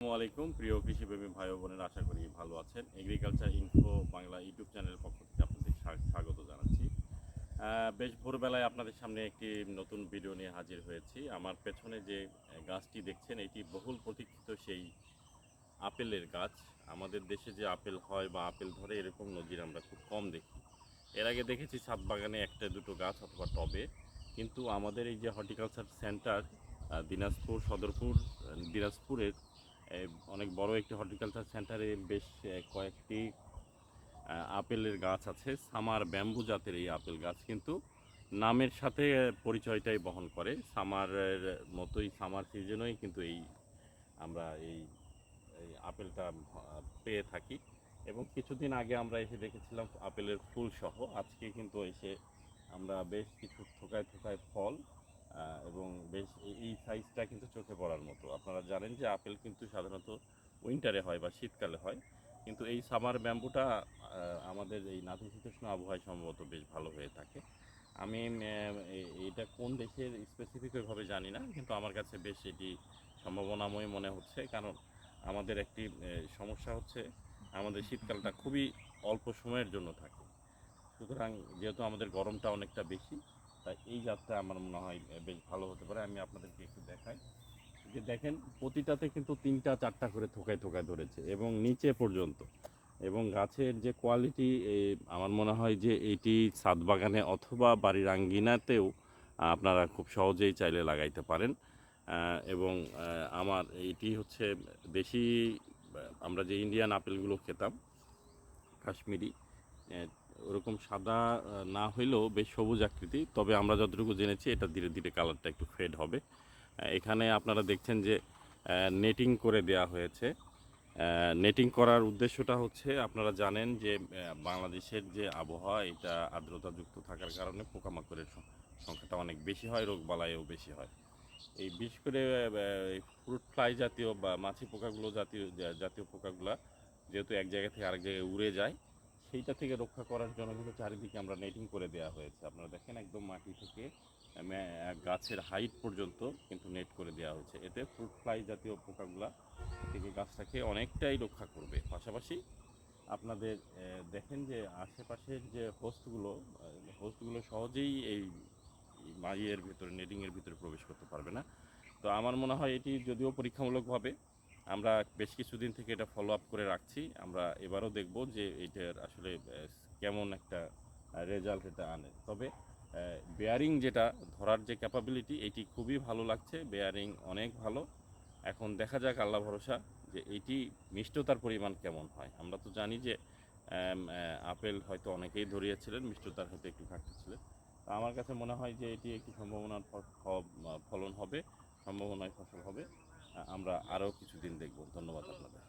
আসসালামু আলাইকুম, প্রিয় কৃষিপ্রেমী ভাই বোনের, আশা করি ভালো আছেন। এগ্রিকালচার ইনফো বাংলা ইউটিউব চ্যানেলের পক্ষ থেকে আপনাদের স্বাগত জানাচ্ছি। বেশ ভোরবেলায় আপনাদের সামনে একটি নতুন ভিডিও নিয়ে হাজির হয়েছি। আমার পেছনে যে গাছটি দেখছেন, এটি বহুল প্রতীক্ষিত সেই আপেলের গাছ। আমাদের দেশে যে আপেল হয় বা আপেল ধরে, এরকম নজির আমরা খুব কম দেখি। এর আগে দেখেছি ছাদ বাগানে একটা, দুটো গাছ অথবা টবে। কিন্তু আমাদের এই যে হর্টিকালচার সেন্টার দিনাজপুর, সদরপুর, দিনাজপুরের অনেক বড় একটি হর্টিকালচার সেন্টারে বেশ কয়েকটি আপেলের গাছ আছে। সামার ব্যাম্বু জাতের এই আপেল গাছ কিন্তু নামের সাথে পরিচয়টাই বহন করে। সামারের মতোই সামার সিজনেই কিন্তু এই আমরা এই আপেলটা পেয়ে থাকি। এবং কিছুদিন আগে আমরা এসে দেখেছিলাম আপেলের ফুল সহ। আজকে কিন্তু এসে আমরা বেশ কিছু থোকায় থোকায় ফল বেশ এই- সাইজটা কিন্তু চোখে পড়ার মতো। আপনারা জানেন যে আপেল কিন্তু সাধারণত উইন্টারে হয় বা শীতকালে হয়। কিন্তু এই সামার ব্যাম্বুটা আমাদের এই নাতিশীতোষ্ণ আবহাওয়ায় সম্ভবত বেশ ভালো হয়ে থাকে। আমি এটা কোন দেশের স্পেসিফিকভাবে জানি না, কিন্তু আমার কাছে বেশ এটি সম্ভাবনাময় মনে হচ্ছে। কারণ আমাদের একটি সমস্যা হচ্ছে আমাদের শীতকালটা খুবই অল্প সময়ের জন্য থাকে। সুতরাং যেহেতু আমাদের গরমটা অনেকটা বেশি তাই এই জাতটা আমার মনে হয় বেশ ভালো হতে পারে। আমি আপনাদেরকে একটু দেখাই। যে দেখেন, প্রতিটাতে কিন্তু তিনটা, চারটা করে থোকায় থোকায় ধরেছে এবং নিচে পর্যন্ত। এবং গাছের যে কোয়ালিটি আমার মনে হয় যে এটি ছাদ বাগানে অথবা বাড়ির আঙ্গিনাতেও আপনারা খুব সহজেই চাইলে লাগাইতে পারেন। এবং আমার এটি হচ্ছে দেশি আমরা যে ইন্ডিয়ান আপেলগুলো খেতাম, কাশ্মীরি ওরকম সাদা না হইলেও বেশ সবুজ আকৃতি। তবে আমরা যতটুকু জেনেছি, এটা ধীরে ধীরে কালারটা একটু ফেড হবে। এখানে আপনারা দেখছেন যে নেটিং করে দেয়া হয়েছে। নেটিং করার উদ্দেশ্যটা হচ্ছে, আপনারা জানেন যে বাংলাদেশের যে আবহাওয়া, এটা আর্দ্রতাযুক্ত থাকার কারণে পোকামাকড়ের সংখ্যাটা অনেক বেশি হয় রোগবালাইও বেশি হয়। এই বিশেষ করে ফ্রুট ফ্লাই জাতীয় বা মাছি পোকাগুলো জাতীয় জাতীয় পোকাগুলা যেহেতু এক জায়গা থেকে আরেক জায়গায় উড়ে যায় সেইটা থেকে রক্ষা করার জন্য কিন্তু চারিদিকে আমরা নেটিং করে দেওয়া হয়েছে। আপনারা দেখেন একদম মাটি থেকে গাছের হাইট পর্যন্ত কিন্তু নেট করে দেওয়া হয়েছে। এতে ফ্রুট ফ্লাই জাতীয় পোকাগুলা থেকে গাছটাকে অনেকটাই রক্ষা করবে। পাশাপাশি আপনাদের দেখেন যে আশেপাশের যে হোস্টগুলো হোস্টগুলো সহজেই এই মাইয়ের ভিতরে নেটিংয়ের ভিতরে প্রবেশ করতে পারবে না। তো আমার মনে হয় এটি যদিও পরীক্ষামূলকভাবে আমরা বেশ কিছুদিন থেকে এটা ফলো আপ করে রাখছি। আমরা এবারও দেখব যে এটার আসলে কেমন একটা রেজাল্ট এটা আনে। তবে বেয়ারিং যেটা, ধরার যে ক্যাপাবিলিটি এটি খুবই ভালো লাগছে। বেয়ারিং অনেক ভালো। এখন দেখা যাক, আল্লাহ ভরসা যে এইটি মিষ্টতার পরিমাণ কেমন হয়। আমরা তো জানি যে আপেল হয়তো অনেকেই ধরিয়েছিলেন, মিষ্টতার হয়তো একটু ঘাটতি ছিল। তো আমার কাছে মনে হয় যে এটি একটি সম্ভাবনার ফলন হবে, সম্ভাবনায় ফসল হবে। আমরা আরও কিছুদিন দেখব। ধন্যবাদ আপনাদের।